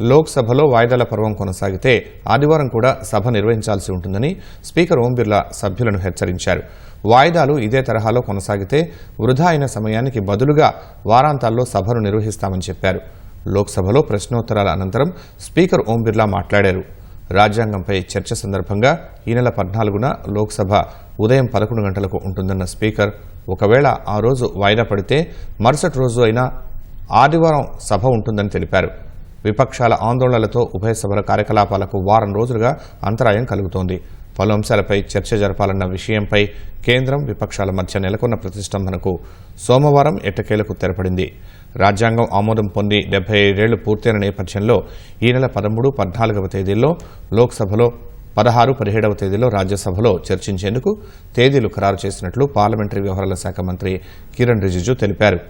లోక్సభలో వాయిదాల పర్వం కొనసాగితే ఆదివారం కూడా సభ నిర్వహించాల్సి ఉంటుందని స్పీకర్ ఓం బిర్లా సభ్యులను హెచ్చరించారు. వాయిదాలు ఇదే తరహాలో కొనసాగితే వృధా అయిన సమయానికి బదులుగా వారాంతాల్లో సభను నిర్వహిస్తామని చెప్పారు. లోక్సభలో ప్రశ్నోత్తరాల అనంతరం స్పీకర్ ఓం బిర్లా మాట్లాడారు. రాజ్యాంగంపై చర్చ సందర్భంగా ఈ నెల పద్నాలుగున లోక్సభ ఉదయం పదకొండు గంటలకు ఉంటుందన్న స్పీకర్ ఒకవేళ ఆ రోజు వాయిదా పడితే మరుసటి రోజు అయినా ఆదివారం సభ ఉంటుందని తెలిపారు. విపక్షాల ఆందోళనలతో ఉభయ సభల కార్యకలాపాలకు వారం రోజులుగా అంతరాయం కలుగుతోంది. పలు అంశాలపై చర్చ జరపాలన్న విషయంపై కేంద్రం విపక్షాల మధ్య నెలకొన్న ప్రతిష్టంభనకు సోమవారం ఎట్టకేలకు తెరపడింది. రాజ్యాంగం ఆమోదం పొంది డెబ్బై ఏడేళ్ళు పూర్తయిన నేపథ్యంలో ఈ నెల పదమూడు పద్నాలుగవ తేదీల్లో లోక్సభలో పదహారు పదిహేడవ తేదీలో రాజ్యసభలో చర్చించేందుకు తేదీలు ఖరారు చేసినట్లు పార్లమెంటరీ వ్యవహారాల శాఖ మంత్రి కిరణ్ రిజిజు తెలిపారు.